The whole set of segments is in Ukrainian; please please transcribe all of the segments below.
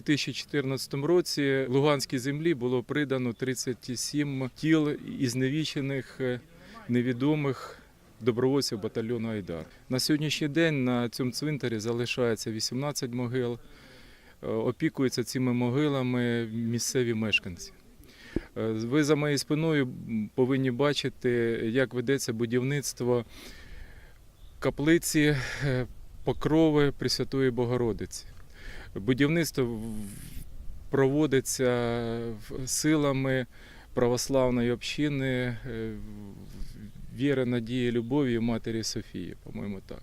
2014 році Луганській землі було придано 37 тіл із невічених, е, невідомих добровольців батальйону Айдар. На сьогоднішній день на цьому цвинтарі залишається 18 могил. Е, Опікуються цими могилами місцеві мешканці. Е, Ви за моєю спиною повинні бачити, як ведеться будівництво каплиці покрови Пресвятої Богородиці. Будівництво проводиться силами православної общини е, віри, надії, любові Матері Софії, по-моєму, так.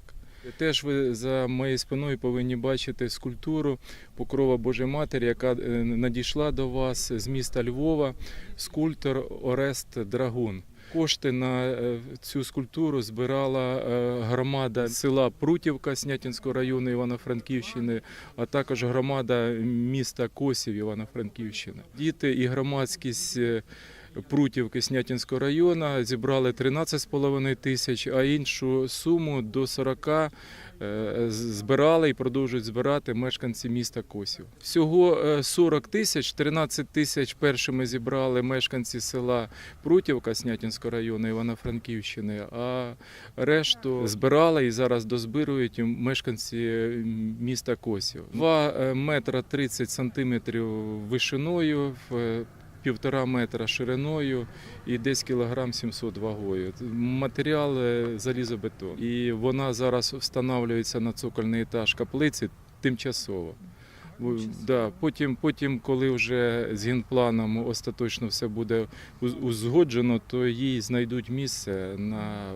Теж ви за моєю спиною повинні бачити скульптуру Покрова Божої Матері, яка е, надійшла до вас з міста Львова, скульптор Орест Драгун. Кошти на е, цю скульптуру збирала е, громада села Прутівка Снятинського району Івано-Франківщини, а також громада міста Косів Івано-Франківщини. Діти і громадськість е, Прутівки Снятинського району зібрали 13,5 тисяч, а іншу суму до 40 е, збирали і продовжують збирати мешканці міста Косів. Всього е, 40 тисяч, 13 тисяч першими зібрали мешканці села Прутівка Снятинського району Івано-Франківщини, а решту збирали і зараз дозбирують мешканці е, міста Косів. 2 метра 30 сантиметрів вишиною, півтора метра шириною і десь кілограм 700 вагою. Матеріал е, залізобетон. І вона зараз встановлюється на цокольний етаж каплиці тимчасово. Да, потім, потім, коли вже з генпланом остаточно все буде узгоджено, то їй знайдуть місце на,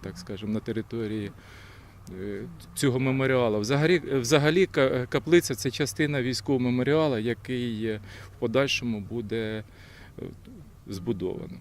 так скажемо, на території цього меморіалу. Взагалі, взагалі каплиця це частина військового меморіалу, який е, в подальшому буде е, збудовано.